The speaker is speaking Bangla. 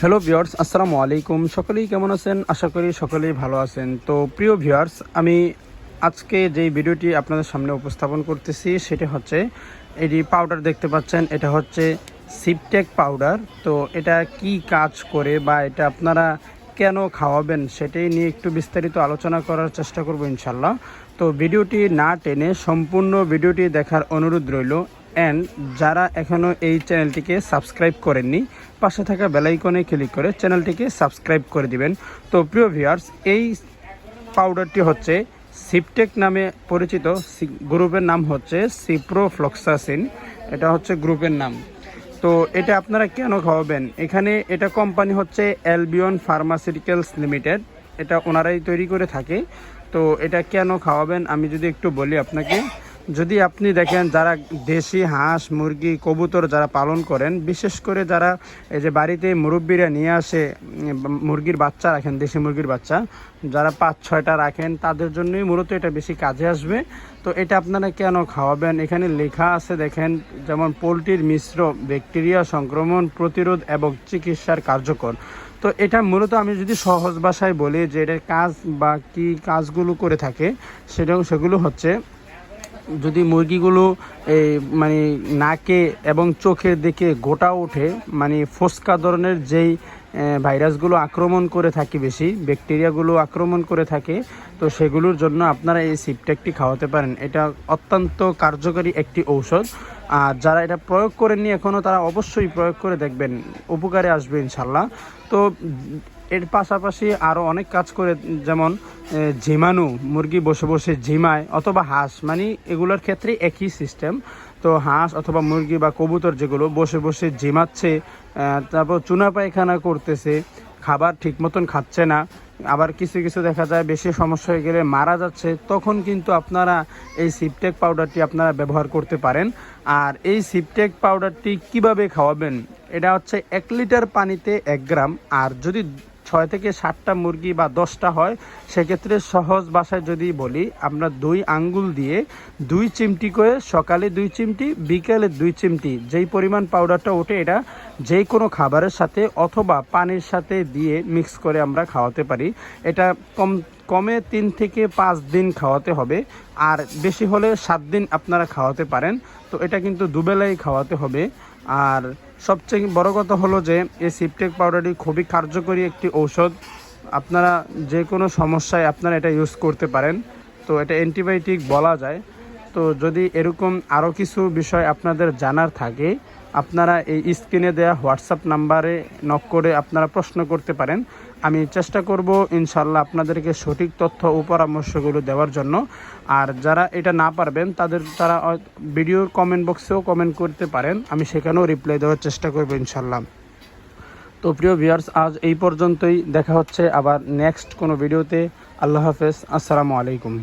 হ্যালো ভিউয়ার্স আসসালামু আলাইকুম সকলেই কেমন আছেন? আশা করি সকলেই ভালো আছেন। তো প্রিয় ভিউয়ার্স আমি আজকে যেই ভিডিওটি আপনাদের সামনে উপস্থাপন করতেছি, সেটা হচ্ছে এটি পাউডার দেখতে পাচ্ছেন, এটা হচ্ছে সিপটেক পাউডার তো এটা কি কাজ করে বা এটা আপনারা কেন খাওয়াবেন, সেটাই নিয়ে একটু বিস্তারিত আলোচনা করার চেষ্টা করব ইনশাল্লাহ তো ভিডিওটি না টেনে সম্পূর্ণ ভিডিওটি দেখার অনুরোধ রইল। অ্যান্ড যারা এখনও এই চ্যানেলটিকে সাবস্ক্রাইব করেননি, পাশে থাকা বেলাইকনে ক্লিক করে চ্যানেলটিকে সাবস্ক্রাইব করে দিবেন। তো প্রিয় ভিউয়ার্স এই পাউডারটি হচ্ছে সিপটেক নামে পরিচিত। গ্রুপের নাম হচ্ছে সিপ্রোফ্লক্সাসিন এটা হচ্ছে গ্রুপের নাম। তো এটা আপনারা কেন খাওয়াবেন? এখানে এটা কোম্পানি হচ্ছে অ্যালবিয়ন ফার্মাসিউটিক্যালস লিমিটেড এটা ওনারাই তৈরি করে থাকে। তো এটা কেন খাওয়াবেন? আমি যদি একটু বলি আপনাকে। যদি আপনি দেখেন যারা দেশি হাঁস, মুরগি, কবুতর যারা পালন করেন, বিশেষ করে যারা এই যে বাড়িতে মুরব্বীরা নিয়ে আসে মুরগির বাচ্চা রাখেন, দেশি মুরগির বাচ্চা, যারা পাঁচ, ছয়টা রাখেন, তাদের জন্যই মূলত এটা বেশি কাজে আসবে। তো এটা আপনারা কেন খাওয়াবেন? এখানে লেখা আছে, দেখেন, যেমন পোলট্রির মিশ্র ব্যাকটেরিয়া সংক্রমণ প্রতিরোধ এবং চিকিৎসার কার্যকর। তো এটা মূলত আমি যদি সহজ ভাষায় বলি যে এটার কাজ বা কি কাজগুলো করে থাকে সেটা সেগুলো হচ্ছে যদি মুরগিগুলো, এই মানে নাকে এবং চোখের দিকে গোটা ওঠে মানে ফোসকা ধরনের যেই ভাইরাসগুলো আক্রমণ করে থাকে বেশি, ব্যাকটেরিয়াগুলো আক্রমণ করে থাকে, তো সেগুলোর জন্য আপনারা এই সিপটেকটি খাওয়াতে পারেন। এটা অত্যন্ত কার্যকরী একটি ঔষধ। আর যারা এটা প্রয়োগ করেননি এখনও তারা অবশ্যই প্রয়োগ করে দেখবেন, উপকারে আসবে ইনশাল্লাহ তো এর পাশাপাশি আরও অনেক কাজ করে, যেমন ঝিমানু মুরগি বসে বসে ঝিমায় অথবা হাঁস মানে এগুলোর ক্ষেত্রে একই সিস্টেম তো হাঁস অথবা মুরগি বা কবুতর যেগুলো বসে বসে ঝিমাচ্ছে তারপর চুনা পায়খানা করতেছে, খাবার ঠিক মতন খাচ্ছে না, আবার কিছু কিছু দেখা যায় বেশি সমস্যা হয়ে গেলে মারা যাচ্ছে, তখন কিন্তু আপনারা এই সিপটেক পাউডারটি আপনারা ব্যবহার করতে পারেন। আর এই সিপটেক পাউডারটি কীভাবে খাওয়াবেন? এটা হচ্ছে এক লিটার পানিতে এক গ্রাম, আর যদি ছয় থেকে সাতটা মুরগি বা দশটা হয়, সেক্ষেত্রে সহজ ভাষায় যদি বলি, আমরা দুই আঙ্গুল দিয়ে দুই চিমটি করে সকালে দুই চিমটি, বিকেলে দুই চিমটি, যেই পরিমাণ পাউডারটা ওঠে এটা যে কোনো খাবারের সাথে অথবা পানির সাথে দিয়ে মিক্স করে আমরা খাওয়াতে পারি। এটা কম, কমে তিন থেকে পাঁচ দিন খাওয়াতে হবে, আর বেশি হলে সাত দিন আপনারা খাওয়াতে পারেন। তো এটা কিন্তু দুবেলাই খাওয়াতে হবে। আর সবচেয়ে বড় কথা হলো যে, এই সিপটেক পাউডারটি খুবই কার্যকরী একটি ঔষধ। আপনারা যে কোনো সমস্যায় আপনারা এটা ইউজ করতে পারেন। তো এটা অ্যান্টিবায়োটিক বলা যায়। তো যদি এরকম আরও কিছু বিষয় আপনাদের জানার থাকে, আপনারা এই স্ক্রিনে দেওয়া হোয়াটসঅ্যাপ নাম্বারে নক করে আপনারা প্রশ্ন করতে পারেন। আমি চেষ্টা করব ইনশাল্লাহ আপনাদেরকে সঠিক তথ্য ও পরামর্শগুলো দেওয়ার জন্য। আর যারা এটা না পারবেন, তাদের, তারা ভিডিওর কমেন্ট বক্সেও কমেন্ট করতে পারেন। আমি সেখানেও রিপ্লাই দেওয়ার চেষ্টা করব ইনশাল্লাহ তো প্রিয় ভিউয়ার্স, আজ এই পর্যন্তই। দেখা হচ্ছে আবার নেক্সট কোনো ভিডিওতে। আল্লাহ হাফেজ। আসসালামু আলাইকুম।